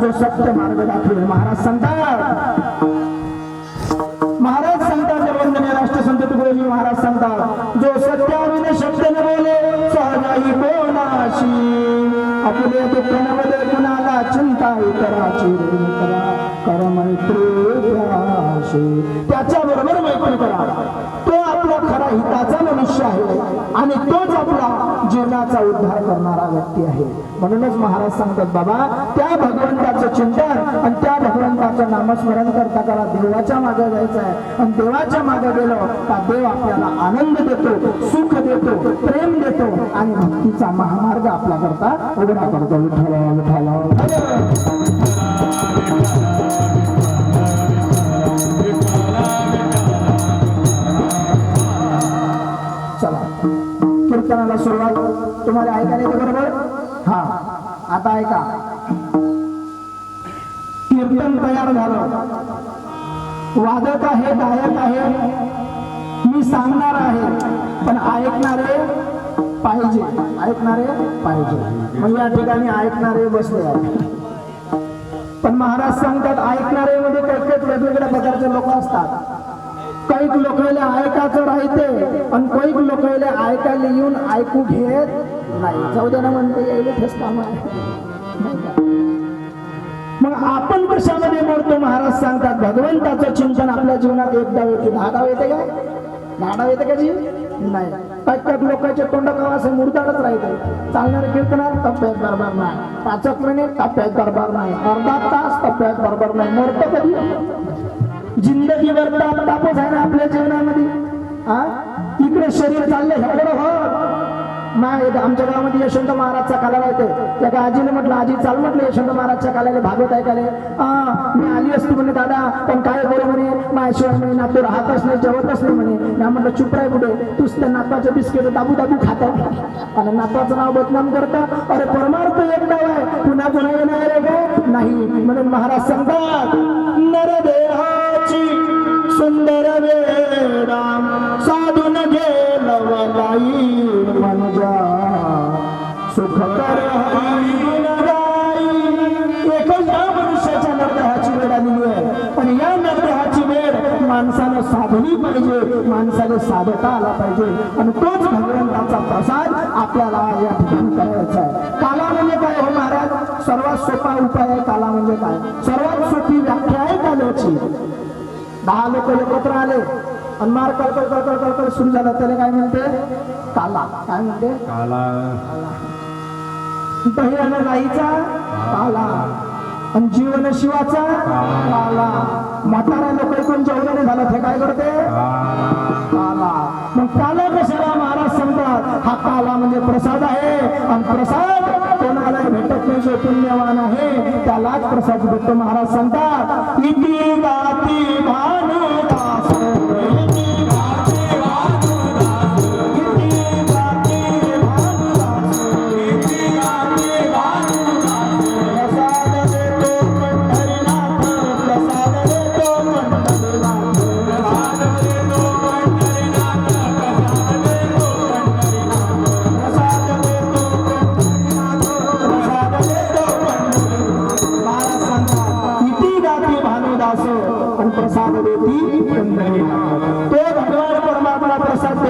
जो सत्य मार्ग दाखवेल महाराज सांगतात. महाराज सांगतात वंदनीय राष्ट्रसंत तुकडोजी महाराज सांगतात जो सत्याविने शब्द न बोले सहजाई कोणाशी. आपले दुःख नवले कुणाला चिंता इतराची करा कर मैत्री त्याच्या बरोबर मैत्री करा तो आपला खरा हिताचा मनुष्य आहे आणि तोच आपला जीवनाचा उद्धार करणारा व्यक्ती आहे. म्हणूनच महाराज सांगतात बाबा त्या भगवंताचं चिंतन आणि त्या भगवंताचं नामस्मरण करता करा देवाच्या मागे जायचं आहे. आणि देवाच्या मागे गेलो का देव आपल्याला आनंद देतो सुख देतो प्रेम देतो आणि भक्तीचा महामार्ग आपला करता उघडा करतो. विठ्ठल विठ्ठल तुम्हाला ऐकायला येते बरोबर? हा. आता ऐका. कीर्तन तयार झालं. वादक आहे गायक आहे. मी सांगणार आहे पण ऐकणारे पाहिजे. ऐकणारे पाहिजे. मग या ठिकाणी ऐकणारे बसले पण महाराज सांगतात ऐकणारे म्हणजे मध्ये काही वेगवेगळ्या प्रकारचे लोक असतात. काही लोकांना ऐकायचं राहते आणि काही लोकांना ऐकायला येऊन ऐकू घेत नाही. जाऊ ना म्हणते यायला काम आहे. मग आपण कशामध्ये मोडतो महाराज सांगतात भगवंताचं चिंतन आपल्या जीवनात एकदा येते दहा येते का दहा येते का जी नाही. प्रत्येक लोकांचे तोंड गावाचे असे मुरताडच राहते चालणारे कीर्तनात टप्प्यात बरोबर नाही. पाचक मिनिट टप्प्यात बरोबर नाही. अर्धा तास टप्प्यात बरोबर नाही. मोडतो कधी? जिंदगी ताप तापच आहे ना आपल्या जीवनामध्ये? नाही आमच्या गावामध्ये यशवंत महाराजचा कालाला येते त्या का आजीने म्हटलं आजी चाल म्हटलं यशवंत महाराजच्या कालाला भागवत ऐकाले हा मी आली असती म्हणे दादा पण काय बोल म्हणे? माझ्याशिवाय म्हणे नातू राहतच नाही जेवतच नाही म्हणे. मी म्हटलं चुप राय कुठे? तूच त्या नातवाचे बिस्किट दाबू दाबू खात आणि नातवाचं नाव बदनाम करतं. अरे परमार्थ एक नाव आहे. पुन्हा पुन्हा येणार आहे नाही. म्हणून महाराज सांगतात नरदेव साधली पाहिजे. माणसाने साधता आला पाहिजे. आणि तोच भगवंताचा प्रसाद आपल्याला या ठिकाणी करायचा आहे. काला म्हणजे काय हो महाराज? सर्वात सोपा उपाय आहे काला म्हणजे काय? सर्वात सोपी व्याख्या आहे काल्याची. दहा लोक एकत्र आले. आणि मार कळकळ कळकळ कळकळ सुरू झालं. त्याला काय म्हणते? काला. काय म्हणते? काला. दही आणि गाईचा काला. आणि जीवन शिवाचा काला. म्हातारा लोक ऐकून जेवणाने झालं ते काय करते? काला. मग काला कशाला महाराज सांगतात? हा काला म्हणजे प्रसाद आहे. आणि प्रसाद कोणाला भेटत नाही जो पुण्यवान आहे त्यालाच प्रसाद भेटतो महाराज सांगतात. इति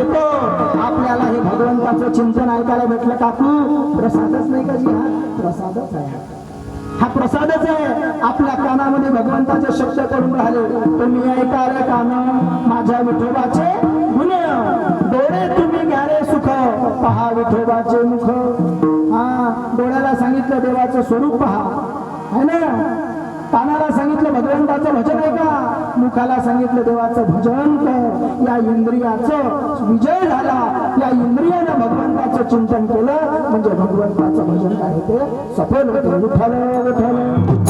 प्रसाद आपल्याला हे भगवंताचं चिंतन ऐकायला भेटलं काकू. प्रसादच नाही का जी हा? प्रसादच आहे. हा प्रसादच आहे. आपल्या कानामध्ये भगवंताचे शब्द करून राहिले? तुम्ही ऐकाले कान. माझ्या विठोबाचे गुन्हे डोळे तुम्ही घ्या रे सुख. पहा विठोबाचे मुख. हा डोळ्याला सांगितलं देवाचं स्वरूप पहा. है ना? पानाला सांगितलं भगवंताचं भजन आहे का? मुखाला सांगितलं देवाचं भजन कर. या इंद्रियाचं विजय झाला. या इंद्रियानं भगवंताचं चिंतन केलं. म्हणजे भगवंताचं भजन काय ते सफल होते विठ्ठल विठ्ठल